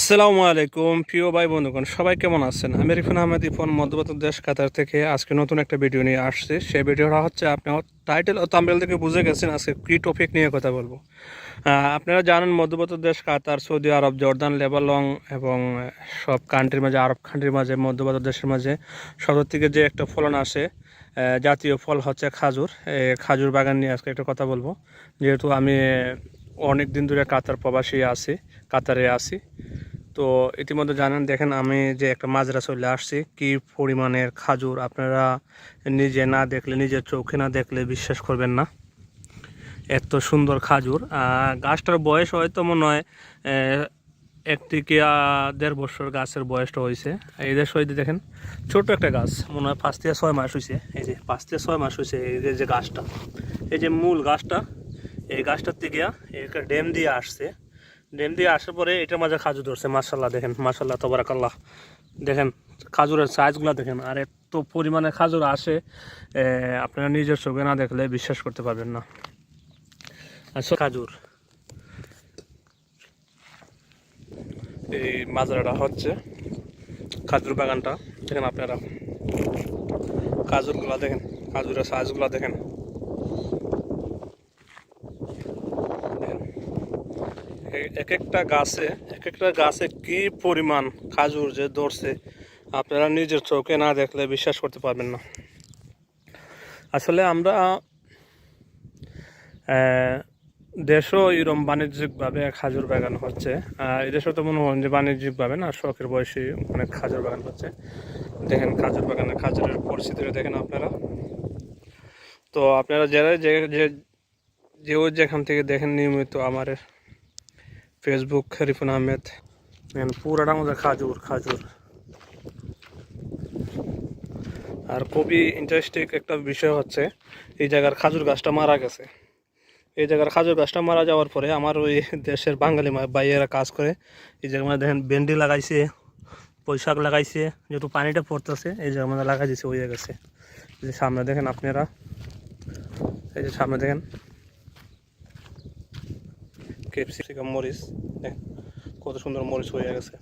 আসসালামু আলাইকুম, প্রিয় ভাই বন্ধুগণ, সবাই কেমন আছেন? আমি রিফান আহমেদ, ইফন মধ্যপ্রদেশ দেশ, কাতার থেকে আজকে নতুন একটা ভিডিও নিয়ে আসছি। সেই ভিডিওটা হচ্ছে আপনার টাইটেল ও তাম্বেল থেকে বুঝে গেছেন আজকে কী টপিক নিয়ে কথা বলব। আপনারা জানেন মধ্যপ্রদেশ দেশ, কাতার, সৌদি আরব, জর্দান লেবালং এবং সব কান্ট্রির মাঝে, আরব কান্ট্রির মাঝে মধ্যপ্রদেশ দেশের মাঝে সদর থেকে যে একটা ফলন আসে জাতীয় ফল হচ্ছে খাজুর। খাজুর বাগান নিয়ে আজকে একটা কথা বলব। যেহেতু আমি অনেক দিন ধরে কাতার প্রবাসী আছি কাতারে আছি। তো ইতিমধ্যে জানেন দেখেন আমি যে একটা মাজরা চলে আসছি কি পরিমাণের খাজুর আপনারা নিজে না দেখলে নিজের চোখে না দেখলে বিশ্বাস করবেন না। এত সুন্দর খাজুর। গাছটার বয়স হয়তো মনে হয় আহ, এক থেকে আহ, দেড় বছর গাছের বয়সটা হয়েছে। এই যে সইতে দেখেন ছোট একটা গাছ মনে হয় পাঁচ থেকে ছয় মাস হয়েছে। এই যে পাঁচ থেকে ছয় মাস হয়েছে এই যে- যে গাছটা। এই যে মূল গাছটা এই গাছটার থেকে একটা ড্যাম দিয়ে আসছে। ড্যাম দিয়ে আসার পরে এটার মাঝে খাজুর ধরছে মার্শাল্লাহ দেখেন মার্শাল্লাহ তবরাকাল্লাহ। দেখেন, খাজুরের সাইজগুলো দেখেন, আর এত পরিমাণে খাজুর আসে আপনারা নিজের চোখে না দেখলে বিশ্বাস করতে পারবেন না। আচ্ছা খাজুর। এই মাজারাটা হচ্ছে খাজুর বাগানটা, দেখেন আপনারা। খাজুরগুলো দেখেন, খাজুরের সাইজগুলো দেখেন। এক একটা গাছে এক একটা গাছে কি পরিমাণ খাজুর যে ধরছে, আপনারা নিজের চোখে না দেখলে বিশ্বাস করতে পারবেন না। আসলে আমরা দেশও এরম বাণিজ্যিকভাবে খাজুর বাগান হচ্ছে। এদেশেও তো মনে হয় যে বাণিজ্যিকভাবে না, শখের বয়সী অনেক খাজুর বাগান হচ্ছে। দেখেন খাজুর বাগানে খাজুরের পরিস্থিতিটা দেখেন আপনারা। তো আপনারা যারা যে, যে- যেও যেখান থেকে দেখেন নিয়মিত আমার ফেসবুক রিফুন আহমেদ পুরাটা মধ্যে খাজুর খাজুর আর খুবই ইন্টারেস্টিং একটা বিষয় হচ্ছে, এই জায়গার খাজুর গাছটা মারা গেছে। এই জায়গার খাজুর গাছটা মারা যাওয়ার পরে আমার ওই দেশের বাঙালি ভাইয়েরা কাজ করে। এই জায়গার মধ্যে দেখেন ভেন্ডি লাগাইছে পৈশাক লাগাইছে, যেহেতু পানিটা পড়তেছে, এই জায়গার মধ্যে লাগাই দিছে হয়ে গেছে। এই যে সামনে দেখেন আপনারা। এই যে সামনে দেখেন। ক্যাপসিকাম মরিচ দেখেন কত সুন্দর মরিচ হয়ে গেছে।